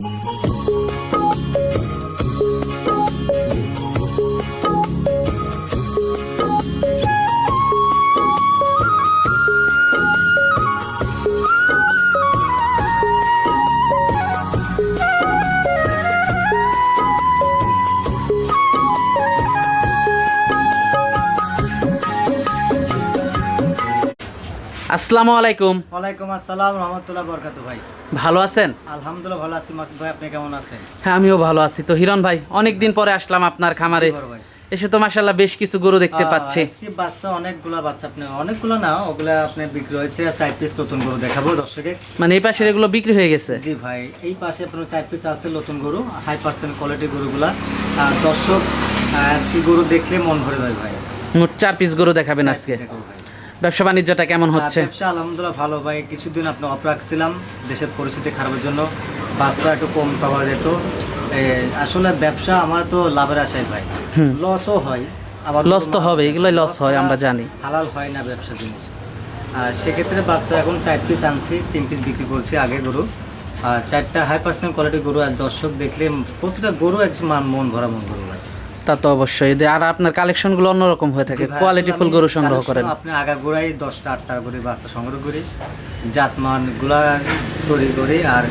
Música আসসালামু আলাইকুম। ওয়ালাইকুম আসসালাম রহমতুল্লাহ বরকাত ভাই। ভালো আছেন? আলহামদুলিল্লাহ ভালো আছি। মাসুদ ভাই আপনি কেমন আছেন? হ্যাঁ আমিও ভালো আছি। তো হিরণ ভাই অনেক দিন পরে আসলাম আপনার খামারে? এসে তো মাসাল্লাহ বেশ কিছু গরু দেখতে পাচ্ছি। আজকে বাচ্চা অনেকগুলা বাচ্চা আপনি অনেকগুলো না ওগুলা আপনি বিক্রি হয়েছে। আর চার পিস নতুন গরু দেখাবো দর্শকে মানে এই পাশের এগুলো বিক্রি হয়ে গেছে? জি ভাই এই পাশে আপনার চার পিস আছে নতুন গরু হাই পার্সেন্ট কোয়ালিটি গরুগুলা। আর দর্শক আজকে গরু দেখলে মন ভরে যায় ভাই। মোট চার পিস গরু দেখাবেন আজকে। ভাই। ব্যবসা বাণিজ্যটা কেমন হচ্ছে? ব্যবসা আলহামদুলিল্লাহ ভালো ভাই। কিছুদিন আপনি অফ রাখছিলাম দেশের পরিস্থিতি খারাপের জন্য। বাচ্চা একটু কম পাওয়া যেত। আসলে ব্যবসা আমার তো লাভের আশাই ভাই। লসও হয়। আবার লস তো হবে, এগুলোই লস হয়, আমরা জানি। হালাল হয় না ব্যবসা জিনিস। আর সেক্ষেত্রে বাচ্চা এখন চার পিস আনছি তিন পিস বিক্রি করছি আগে গরু। আর চারটা হাই পার্সেন্ট কোয়ালিটি গরু আর দর্শক দেখলে প্রতিটা গরু এক মন ভরা মন গরু ভাই। তা তো অবশ্যই। যে আর আপনার কালেকশনগুলো অন্যরকম হয়ে থাকে। কোয়ালিটি ফুল গরু সংগ্রহ করেন। আপনি আগা গোড়াই দশটা আটটা করে বাচ্চা সংগ্রহ করি। জাতমানগুলা তৈরি করি আর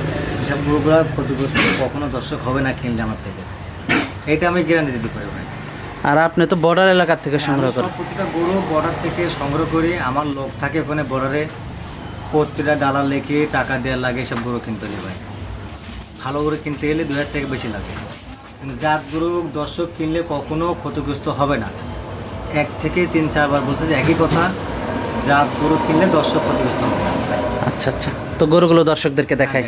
এসব গরুগুলা ক্ষতিগ্রস্ত কখনো দর্শক হবে না কিনলে আমার থেকে। এটা আমি গ্যারান্টি দিতে পারি ভাই। আর আপনি তো বর্ডার এলাকা থেকে সংগ্রহ করেন। প্রতিটা গরু বর্ডার থেকে সংগ্রহ করি। আমার লোক থাকে ওখানে বর্ডারে প্রতিটা ডালার লেখে টাকা দেওয়ার লাগে সব গরু কিনতে ভাই। ভালো গরু কিনতে গেলে দু হাজার টাকা বেশি লাগে। জাত গরু দর্শক কিনলে কখনো ক্ষতিগ্রস্ত হবে না। এক থেকে তিন চারবার বলতে যে একই কথা জাত গরু কিনলে দর্শক ক্ষতিগ্রস্ত হবে। না আচ্ছা আচ্ছা। তো গরুগুলো দর্শকদেরকে দেখাই।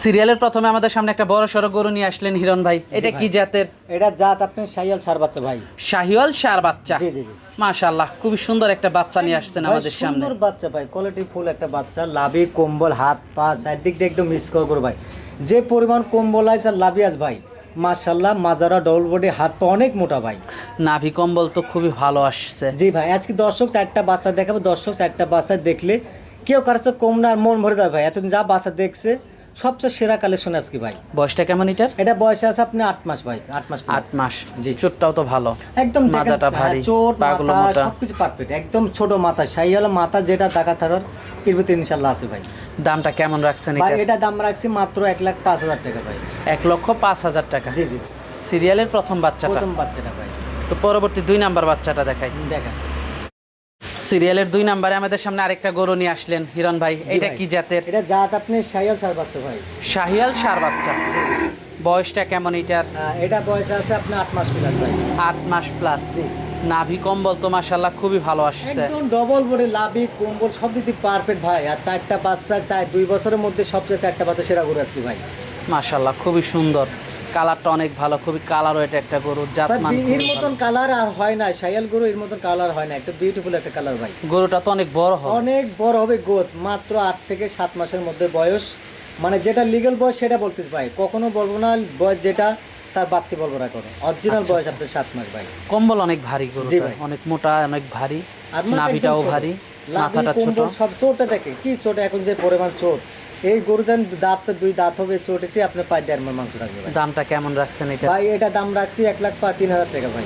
সিরিয়ালের প্রথমে আমাদের সামনে একটা বড় সড়ো গরু নিয়ে আসলেন হিরণ ভাই। এটা কি জাতের? এটা জাত আপনি সাইয়াল সার বাচ্চা ভাই। শাহিওয়াল সার বাচ্চা? জি জি জি। মাশাআল্লাহ খুবই সুন্দর একটা বাচ্চা নিয়ে আসছেন আমাদের সামনে। সুন্দর বাচ্চা ভাই কোয়ালিটি ফুল একটা বাচ্চা লাভি কম্বল হাত পা চারদিক দিয়ে একদম মিস করব ভাই। যে পরিমাণ কম্বল আছে আর লাভি ভাই। মাশাল্লাহ মাজারা ডবল বডি হাত পা অনেক মোটা ভাই। নাভি কম্বল তো খুবই ভালো আসছে। জি ভাই আজকে দর্শক চারটা বাচ্চা দেখাবো। দর্শক চারটা বাচ্চা দেখলে কেউ কারও কম না আর মন ভরে দেয় ভাই। এতদিন যা বাচ্চা দেখছে সবচেয়ে সেরা কালেকশন আজকে ভাই। বয়সটা কেমন এটার? এটা বয়স আছে আপনি আট মাস ভাই আট মাস আট মাস। জি। চোটটাও তো ভালো। একদম মাথাটা হ্যাঁ, ভারী চোট মাথা সবকিছু পারফেক্ট একদম ছোট মাথা সাইয়ালা মাথা যেটা দেখা থাকার ইনশাল্লাহ আছে ভাই। দামটা কেমন রাখছেন ভাই এটা দাম রাখছি মাত্র এক লাখ পাঁচ হাজার টাকা ভাই। এক লক্ষ পাঁচ হাজার টাকা। জি জি। সিরিয়ালের প্রথম বাচ্চাটা। প্রথম বাচ্চাটা ভাই। তো পরবর্তী দুই নাম্বার বাচ্চাটা দেখাই। দেখেন। সিরিয়ালের দুই নাম্বারে আমাদের সামনে আরেকটা গরু নিয়ে আসলেন হিরণ ভাই। এটা কি জাতের? এটা জাত আপনি সাইয়াল সার বাচ্চা ভাই। শাহিয়াল সার বাচ্চা। বয়সটা কেমন এটার? এটা বয়স আছে আপনি আট মাস প্লাস ভাই। আট মাস প্লাস নাভি কম্বল তো মাসাল্লাহ খুবই ভালো আসছে। একদম ডবল বডি লাভি কম্বল সব দিকে পারফেক্ট ভাই। আর চারটা বাচ্চা চাই দুই বছরের মধ্যে সবচেয়ে চারটা বাচ্চা সেরা করে আসছি ভাই। মাশাল্লাহ খুবই সুন্দর। কালারটা অনেক ভালো খুবই কালারও এটা একটা গরু জাত মান এর মতন কালার আর হয় না সাইয়াল গরু এর মতন কালার হয় না একটা বিউটিফুল একটা কালার ভাই। গরুটা তো অনেক বড় হবে। অনেক বড় হবে গোদ মাত্র আট থেকে সাত মাসের মধ্যে বয়স। মানে যেটা লিগেল বয়স সেটা বলতেছি ভাই কখনো বলব না বয়স যেটা তার বাড়তি বলব না কোনো অরিজিনাল আচ্ছা, বয়স আচ্ছা। আপনার সাত মাস ভাই। কম্বল অনেক ভারী গরুটা ভাই। অনেক মোটা অনেক ভারী। আর মানে নাভিটাও ভারী মাথাটা ছোট। সব চোটটা দেখে কি চোট এখন যে পরিমাণ চোট এই গরুদান দাঁত তো দুই দাঁত হবে চোটেতে আপনার পাঁচ দেড় মাস মাংস ভাই। দামটা কেমন রাখছেন এটা? ভাই এটা দাম রাখছি এক লাখ পা তিন হাজার টাকা ভাই।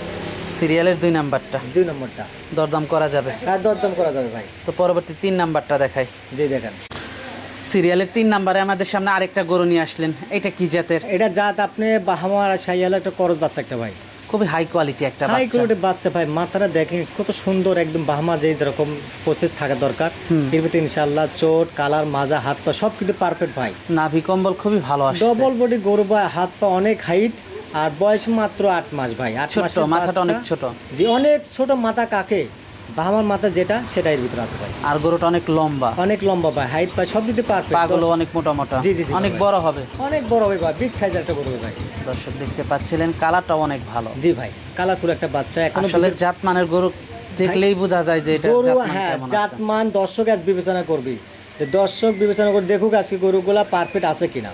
সিরিয়ালের দুই নাম্বারটা? দুই নম্বরটা। দরদাম করা যাবে? হ্যাঁ দরদাম করা যাবে ভাই। তো পরবর্তী তিন নাম্বারটা দেখাই। জি দেখেন। সিরিয়ালের তিন নাম্বারে আমাদের সামনে আরেকটা গরু নিয়ে আসলেন। এটা কি জাতের? এটা জাত আপনি বাহামার সাইয়াল একটা করজ বাচ্চা একটা ভাই। খুবই হাই কোয়ালিটি একটা হাই কোয়ালিটি বাচ্চা ভাই মাথাটা দেখেন কত সুন্দর একদম বাহামা যে রকম প্রসেস থাকা দরকার। এর ভিতরে ইনশাল্লাহ চোট কালার মাজা হাত পা সব কিছু পারফেক্ট ভাই। নাভি কম্বল খুবই ভালো আসছে। ডবল বডি গরু ভাই হাত পা অনেক হাইট আর বয়স মাত্র আট মাস ভাই। আট মাস মাথাটা অনেক ছোট। জি অনেক ছোট মাথা কাকে? বাহামার মাথা যেটা সেটা এর ভিতরে আছে ভাই। আর গরুটা অনেক লম্বা। অনেক লম্বা ভাই হাইট পাই সব দিতে পারফেক্ট পাগুলো অনেক মোটা মোটা জি, জি, অনেক বড় হবে। অনেক বড় হবে ভাই বিগ সাইজ একটা গরু ভাই। দর্শক দেখতে পাচ্ছিলেন কালারটাও অনেক ভালো। জি ভাই কালারফুল একটা বাচ্চা এখন আসলে গরু দেখলেই বোঝা যায় যে এটা জাতমান হ্যাঁ। দর্শক আজ বিবেচনা করবি। দর্শক বিবেচনা করে দেখুক আজকে গরুগুলা পারফেক্ট আছে কিনা।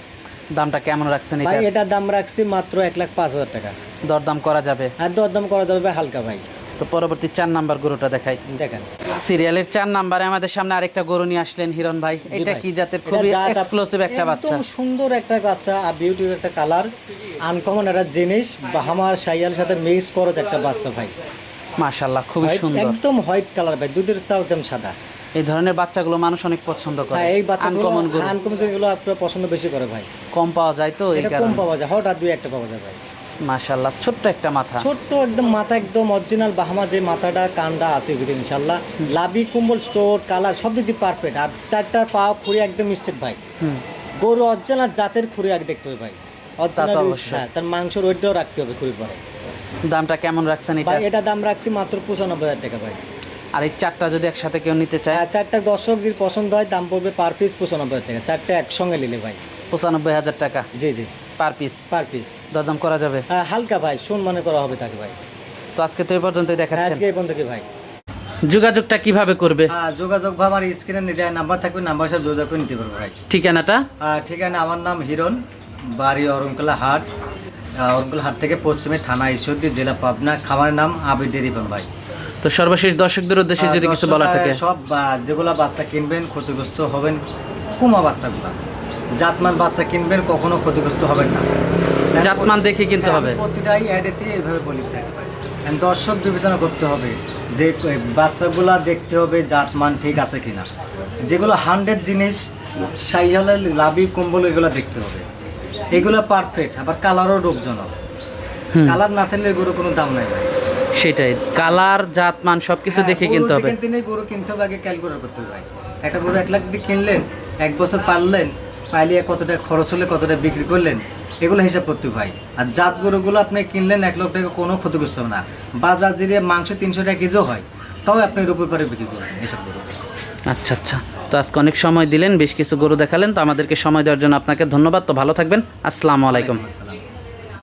দামটা কেমন রাখছেন ভাই এটা দাম রাখছি মাত্র এক লাখ পাঁচ হাজার টাকা। দরদাম করা যাবে। আর দরদাম করা যাবে হালকা ভাই। তো পরবর্তী চার নাম্বার গরুটা দেখাই। দেখেন। সিরিয়ালের চার নাম্বারে আমাদের সামনে আরেকটা গরু নিয়ে আসলেন হিরণ ভাই। এটা কি জাতের? খুবই এক্সক্লুসিভ একটা বাচ্চা। সুন্দর একটা বাচ্চা আর বিউটিফুল একটা কালার আনকমন একটা জিনিস বাহামার সাইয়ালের সাথে মিক্স করো একটা বাচ্চা ভাই। মাশাল্লাহ খুবই সুন্দর। একদম হোয়াইট কালার ভাই দুধের চাও একদম সাদা। এই ধরনের বাচ্চাগুলো মানুষ অনেক পছন্দ করে। হ্যাঁ এই আনকমন গরু। আনকমন এগুলো আপনার পছন্দ বেশি করে ভাই। কম পাওয়া যায় তো এই এটা কম পাওয়া যায় হঠাৎ দুই একটা পাওয়া যায় ভাই। মাশাল্লাহ ছোট্ট একটা মাথা। ছোট্ট একদম মাথা একদম অরিজিনাল বাহামা যে মাথাটা কানটা আছে ভিতরে ইনশাল্লাহ লাভি কুম্বল স্টোর কালার সব দিক দিয়ে পারফেক্ট আর চারটা পা খুঁড়ি একদম মিস্টেক ভাই। গরু অরিজিনাল জাতের খুঁড়ি আগে দেখতে হবে ভাই। হ্যাঁ তার রাখতে হবে খুঁড়ি পরে। দামটা কেমন রাখছেন এটা? এটা দাম রাখছি মাত্র পঁচানব্বই হাজার টাকা ভাই। আর এই চারটা যদি একসাথে কেউ নিতে চায়? আর চারটা দর্শক যদি পছন্দ হয় দাম পড়বে পার পিস পঁচানব্বই হাজার টাকা। চারটা একসঙ্গে নিলে ভাই। পঁচানব্বই হাজার টাকা। জি জি। Per piece? Per piece. দরদাম করা যাবে? হালকা ভাই সম্মানে করা হবে তাকে ভাই। তো আজকে তো এই পর্যন্তই দেখাচ্ছেন। আজকে এই কি ভাই। যোগাযোগটা কীভাবে করবে? হ্যাঁ যোগাযোগ ভাব আমার স্ক্রিনে নিতে নাম্বার থাকবে নাম্বার সাথে যোগাযোগ করে নিতে পারব ভাই। ঠিকানাটা? ঠিকানা আমার নাম হিরণ বাড়ি অরুণকলা হাট আহ, অরুণকলা হাট থেকে পশ্চিমে থানা ঈশ্বরদী জেলা পাবনা খামারের নাম আবির ডেরি ভাই। তো সর্বশেষ দর্শকদের উদ্দেশ্যে যদি কিছু বলার থাকে। সব বা- যেগুলা বাচ্চা কিনবেন ক্ষতিগ্রস্ত হবেন কুমা বাচ্চাগুলা। জাতমান বাচ্চা কিনবেন কখনো ক্ষতিগ্রস্ত হবেন না। জাতমান দেখে কিনতে হ্যাঁ, হবে। প্রতিটাই অ্যাডেতে এইভাবে বলি। দর্শক বিবেচনা করতে হবে যে বাচ্চাগুলা দেখতে হবে জাতমান ঠিক আছে কিনা। যেগুলো হান্ড্রেড জিনিস সাইহলের লাভি কম্বল এগুলো দেখতে হবে। এগুলো পারফেক্ট আবার কালারও রূপজনক হুম। কালার না থাকলে গরু কোনো দাম নাই ভাই। সেটাই। কালার জাতমান সবকিছু হ্যাঁ, দেখে কিনতে হবে। যেখান গরু কিনতে হবে আগে ক্যালকুলেট করতে হবে ভাই। একটা গরু এক লাখ দিয়ে কিনলেন এক বছর পারলেন পাইলে কতটা খরচ হলে কতটা বিক্রি করলেন এগুলো হিসাব করতে হয়। ভাই আর জাত গরুগুলো আপনি কিনলেন এক লক্ষ টাকা কোনো ক্ষতিগ্রস্ত হবে না। বাজার দিয়ে মাংস তিনশো টাকা কেজিও হয় তাও আপনি রুপুর পরে বিক্রি করবেন এসব গরু আচ্ছা আচ্ছা। তো আজকে অনেক সময় দিলেন বেশ কিছু গরু দেখালেন তো আমাদেরকে সময় দেওয়ার জন্য আপনাকে ধন্যবাদ। তো ভালো থাকবেন। আসসালামু আলাইকুম। আসসালাম।